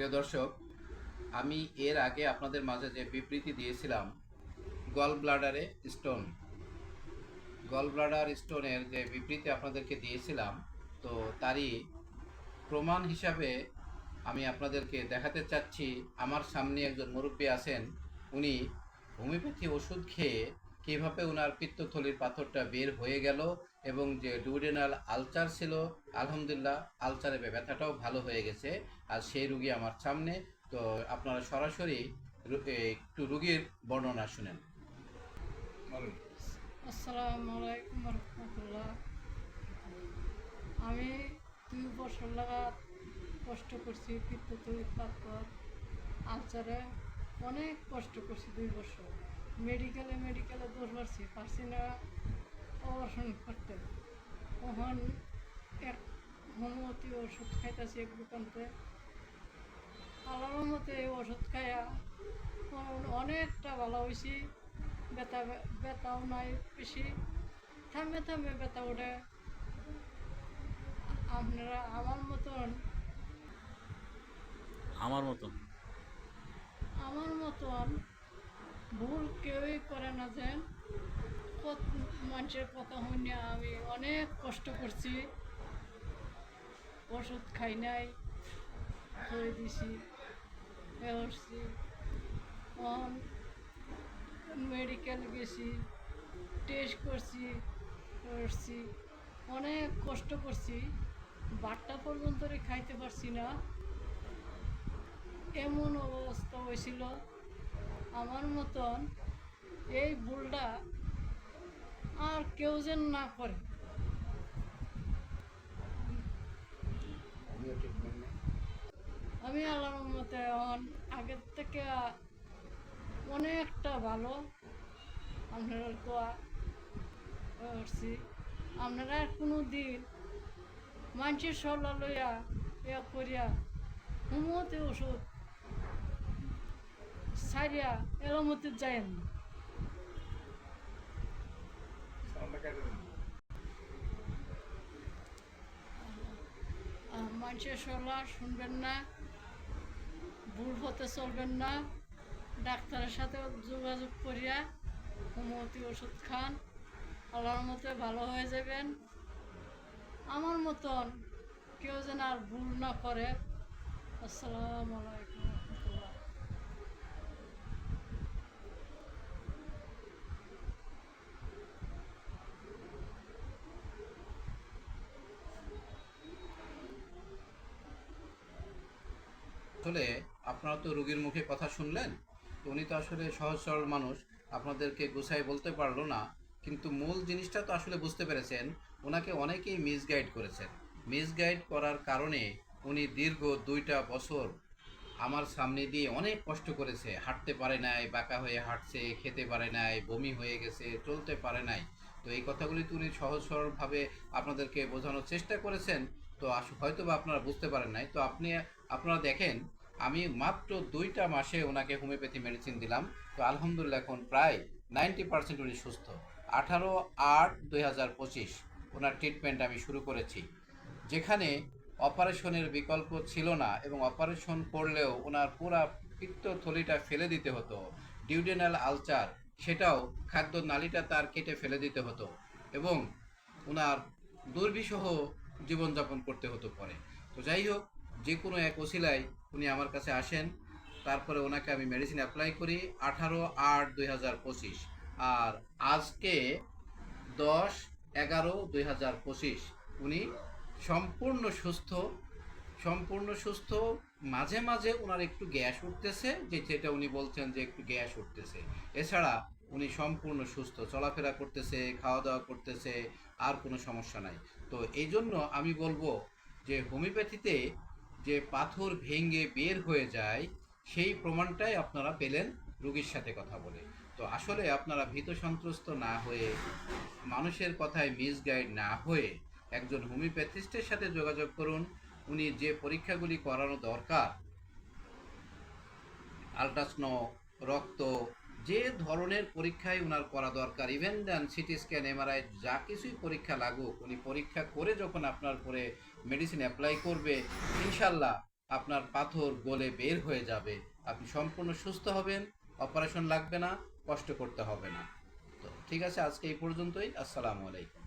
প্রিয় দর্শক, আমি এর আগে আপনাদের মাঝে যে বিবৃতি দিয়েছিলাম গল ব্লাডারে স্টোন গল ব্লাডার স্টোনের যে বিবৃতি আপনাদেরকে দিয়েছিলাম, তো তারই প্রমাণ হিসাবে আমি আপনাদেরকে দেখাতে চাচ্ছি, আমার সামনে একজন মুরব্বী আছেন, উনি হোমিওপ্যাথি ওষুধ খেয়ে কীভাবে ওনার পিত্তথলির পাথরটা বের হয়ে গেল এবং যে ডুডেনাল আলচার ছিল, আলহামদুলিল্লাহ আলচারে ব্যথাটাও ভালো হয়ে গেছে। আর সেই রুগী আমার সামনে। তো আপনারা সরাসরি একটু রুগীর বর্ণনা শুনেন। আমি দুই বছর লাগা কষ্ট করছি পিত্ততলি পাথর আলচারে অনেক কষ্ট করছি দুই বছর। মেডিকেলে মেডিকেলে দৌড় পারছি না। অপারেশন করতে। তখন এক হোমিওপ্যাথি ওষুধ খাইতেছি এক দোকানতে আল্লাহর মতে ওষুধ খাইয়া অনেকটা ভালো হয়েছি ব্যথা ব্যথাও নাই বেশি। থামে থামে ব্যথা ওঠে। আপনারা আমার মতন আমার মতন? আমার মতন ভুল কেউই করে না যে কত মানুষের কথা শুনে আমি অনেক কষ্ট করছি। ওষুধ খাই নাই ধরে দিছি করছি মেডিকেল গেছি টেস্ট করছি করছি অনেক কষ্ট করছি। বারটা পর্যন্ত খাইতে পারছি না। এমন অবস্থা হয়েছিল। আমার মতন এই ভুলটা আর কেউ যেন না করে। আমি আল্লাহর মতে এখন আগের থেকে অনেকটা ভালো। আপনারা দোয়া করছি। আপনারা কোনো দিন মানুষের সরলা লইয়া ইয়া করিয়া হুমতে ওষুধ সারিয়া এলামতে যায় না। মানুষের সরলা শুনবেন না, ভুল হতে চলবেন না। ডাক্তারের সাথে যোগাযোগ করিয়া হোমিওপ্যাথি ওষুধ খান, আল্লাহর মতে ভালো হয়ে যাবেন। আমার মতন কেউ যেন আর ভুল না করে। আসসালামু রহমতুল্লাহ আসলে আপনারা তো রুগীর মুখে কথা শুনলেন উনি তো আসলে সহজ সরল মানুষ, আপনাদেরকে গুছাই বলতে পারল না, কিন্তু মূল জিনিসটা তো আসলে বুঝতে পেরেছেন, ওনাকে অনেকেই মিসগাইড করেছেন। মিসগাইড করার কারণে উনি দীর্ঘ দুইটা বছর আমার সামনে দিয়ে অনেক কষ্ট করেছে, হাঁটতে পারে নাই, বাঁকা হয়ে হাঁটছে, খেতে পারে নাই, বমি হয়ে গেছে, চলতে পারে নাই। তো এই কথাগুলি তো উনি সহজ সরলভাবে আপনাদেরকে বোঝানোর চেষ্টা করেছেন, তো হয়তো বা আপনারা বুঝতে পারেন নাই। তো আপনি, আপনারা দেখেন আমি মাত্র দুইটা মাসে ওনাকে হোমিওপ্যাথি মেডিসিন দিলাম। তো আলহামদুলিল্লাহ এখন প্রায় নাইনটি পার্সেন্ট উনি সুস্থ। আঠারো আট দুই হাজার পঁচিশ ওনার ট্রিটমেন্ট আমি শুরু করেছি। যেখানে অপারেশনের বিকল্প ছিল না এবং অপারেশন করলেও ওনার পুরা পিত্তথলিটা ফেলে দিতে হতো। ডিউডেনাল আলচার সেটাও খাদ্য নালীটা তার কেটে ফেলে দিতে হতো এবং ওনার দুর্বিষহ জীবনযাপন করতে হতো পরে। তো যাই হোক যে কোনো এক ওসিলায় উনি আমার কাছে আসেন। তারপরে ওনাকে আমি মেডিসিন অ্যাপ্লাই করি আঠারো আট দুই হাজার পঁচিশ। আর আজকে দশ এগারো দুই হাজার পঁচিশ উনি সম্পূর্ণ সুস্থ সম্পূর্ণ সুস্থ। মাঝে মাঝে ওনার একটু গ্যাস উঠতেছে, যে যেটা উনি বলছেন যে একটু গ্যাস উঠতেছে। এছাড়া উনি সম্পূর্ণ সুস্থ, চলাফেরা করতেছে খাওয়া দাওয়া করতেছে, আর কোনো সমস্যা নাই। তো এই জন্য আমি বলব যে হোমিওপ্যাথিতে যে পাথর ভেঙে বের হয়ে যায়, সেই প্রমাণটাই আপনারা পেলেন রুগীর সাথে কথা বলে। তো আসলে আপনারা ভীত সন্ত্রস্ত না হয়ে, মানুষের কথায় মিসগাইড না হয়ে একজন হোমিওপ্যাথিস্টের সাথে যোগাযোগ করুন। উনি যে পরীক্ষাগুলি করানো দরকার আলট্রাসনো রক্ত যে ধরনের পরীক্ষায় ওনার করা দরকার even then CT scan MRI যা কিছুই পরীক্ষা লাগুক, উনি পরীক্ষা করে যখন আপনার পরে মেডিসিন অ্যাপ্লাই করবে, ইনশাল্লাহ আপনার পাথর গলে বের হয়ে যাবে। আপনি সম্পূর্ণ সুস্থ হবেন অপারেশন লাগবে না, কষ্ট করতে হবে না। তো ঠিক আছে, আজকে এই পর্যন্তই। আসসালামু আলাইকুম।